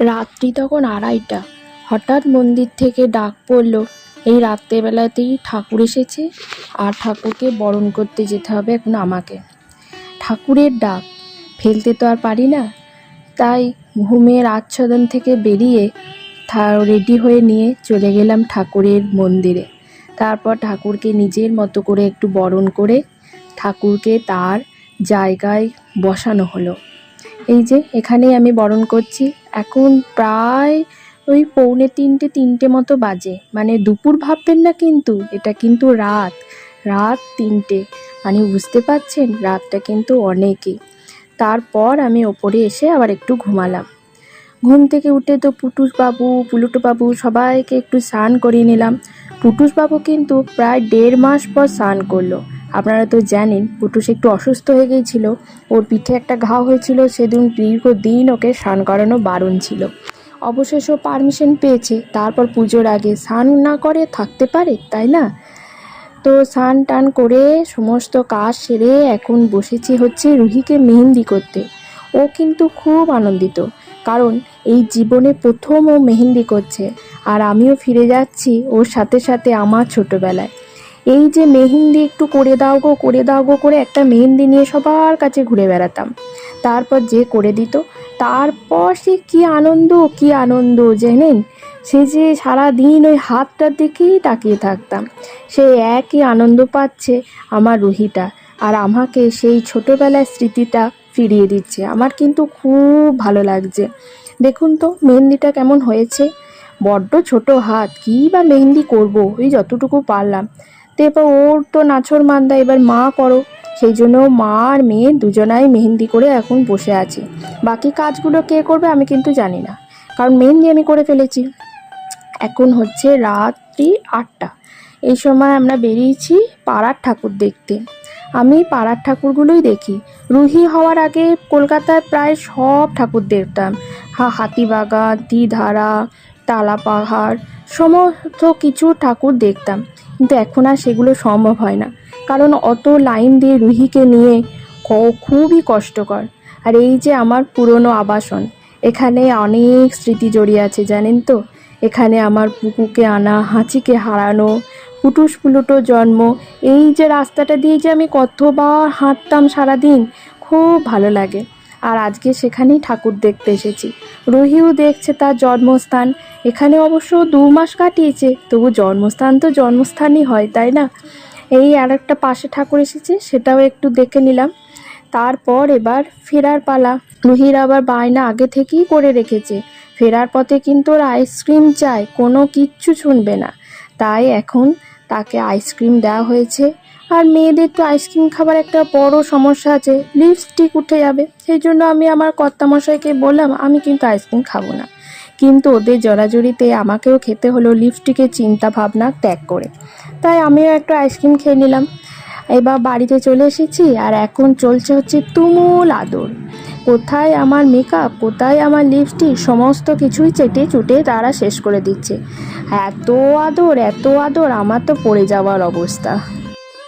রাত্রি তখন আড়াইটা। হঠাৎ মন্দির থেকে ডাক পড়ল, এই রাত্রেবেলাতেই ঠাকুর এসেছে, আর ঠাকুরকে বরণ করতে যেতে হবে এখন আমাকে। ঠাকুরের ডাক, ফেলতে তো আর পারি না। তাই ঘুমের আচ্ছাদন থেকে বেরিয়ে রেডি হয়ে নিয়ে চলে গেলাম ঠাকুরের মন্দিরে। তারপর ঠাকুরকে নিজের মতো করে একটু বরণ করে ঠাকুরকে তার জায়গায় বসানো হলো। এই যে, এখানেই আমি বরণ করছি। এখন প্রায় ওই পৌনে তিনটে তিনটে মতো বাজে। মানে দুপুর ভাববেন না কিন্তু, এটা কিন্তু রাত। রাত তিনটে। মানে বুঝতে পারছেন? রাতটা কিন্তু অনেকই। তারপর আমি ওপরে এসে আবার একটু ঘুমালাম। ঘুম থেকে উঠে তো পুটুস বাবু পুলুটু বাবু সবাইকে একটু স্নান করিয়ে নিলাম। পুটুস বাবু কিন্তু প্রায় দেড় মাস পর স্নান করল। আপনারা তো জানেন, পুটুস একটু অসুস্থ হয়ে গিয়েছিল। ওর পিঠে একটা ঘা হয়েছিল, সেদিন দীর্ঘদিন ওকে স্নান করানো বারণ ছিল। অবশেষে পারমিশন পেয়েছে, তারপর পুজোর আগে স্নান না করে থাকতে পারে, তাই না? তো স্নান টান করে সমস্ত কাজ সেরে এখন বসেছি হচ্ছে রুহিকে মেহেন্দি করতে। ও কিন্তু খুব আনন্দিত, কারণ এই জীবনে প্রথম ও মেহেন্দি করছে। আর আমিও ফিরে যাচ্ছি ওর সাথে সাথে আমার ছোটোবেলায়। এই যে মেহেন্দি একটু করে দাও গো, করে দাও গো করে একটা মেহেন্দি নিয়ে সবার কাছে ঘুরে বেড়াতাম। তারপর যে করে দিত, তারপর সে কি আনন্দ কি আনন্দ জেনেন? সে যে সারা দিন ওই হাতটার দিকেই তাকিয়ে থাকতাম। সে একই আনন্দ পাচ্ছে আমার রুহিটা আর আমাকে সেই ছোটোবেলার স্মৃতিটা ফিরিয়ে দিচ্ছে। আমার কিন্তু খুব ভালো লাগছে। দেখুন তো মেহেন্দিটা কেমন হয়েছে। বড্ড ছোট হাত, কী বা মেহেন্দি করব? ওই যতটুকু পারলাম। তো এবার ওর তো নাছর মান্দা, এবার মা করো। সেই জন্য মা আর মেয়ে দুজনাই মেহেন্দি করে এখন বসে আছে। বাকি কাজগুলো কে করবে আমি কিন্তু জানি না, কারণ মেহেন্দি আমি করে ফেলেছি। এখন হচ্ছে রাত্রি আটটা। এই সময় আমরা বেরিয়েছি পাড়ার ঠাকুর দেখতে। আমি পাড়ার ঠাকুরগুলোই দেখি। রুহি হওয়ার আগে কলকাতায় প্রায় সব ঠাকুর দেখতাম। হা, হাতিবাগান, তিধারা তালা পাহাড় সমস্ত কিছু ঠাকুর দেখতাম। কিন্তু এখন আর সেগুলো সম্ভব হয় না। কারণ অত লাইন দিয়ে রুহিকে নিয়ে খুবই কষ্টকর। আর এই যে আমার পুরনো আবাসন, এখানে অনেক স্মৃতি জড়িয়ে আছে, জানেন তো? এখানে আমার পুকুকে আনা, হাঁচিকে হারানো, পুটুস পুলুটো জন্ম, এই যে রাস্তাটা দিয়ে যে আমি কতবার হাঁটতাম সারাদিন, খুব ভালো লাগে। আর আজকে সেখানেই ঠাকুর দেখতে এসেছি। রুহিও দেখছে তার জন্মস্থান এখানে অবশ্য দু মাস কাটিয়েছে, তবু জন্মস্থান তো জন্মস্থানই হয়, তাই না? এই আর একটা পাশে ঠাকুর এসেছে, সেটাও একটু দেখে নিলাম। তারপর এবার ফেরার পালা। রুহির আবার বায়না আগে থেকেই করে রেখেছে। ফেরার পথে কিন্তু ওর আইসক্রিম চাই, কোনো কিচ্ছু শুনবে না। তাই এখন তাকে আইসক্রিম দেওয়া হয়েছে। আর মেয়েদের তো আইসক্রিম খাবার একটা বড় সমস্যা আছে, লিপস্টিক উঠে যাবে। সেই জন্য আমি আমার কর্তামশাইকে বললাম, আমি কিন্তু আইসক্রিম খাব না। কিন্তু ওদের জড়াজড়িতে আমাকেও খেতে হলো লিপস্টিকের চিন্তা ভাবনা ত্যাগ করে। তাই আমিও একটু আইসক্রিম খেয়ে নিলাম। এবার বাড়িতে চলে এসেছি আর এখন চলছে হচ্ছে তুমুল আদর। কোথায় আমার মেকআপ কোথায় আমার লিপস্টিক সমস্ত কিছুই চেটে চুটে তারা শেষ করে দিচ্ছে। এত আদর এত আদর, আমার তো পড়ে যাওয়ার অবস্থা।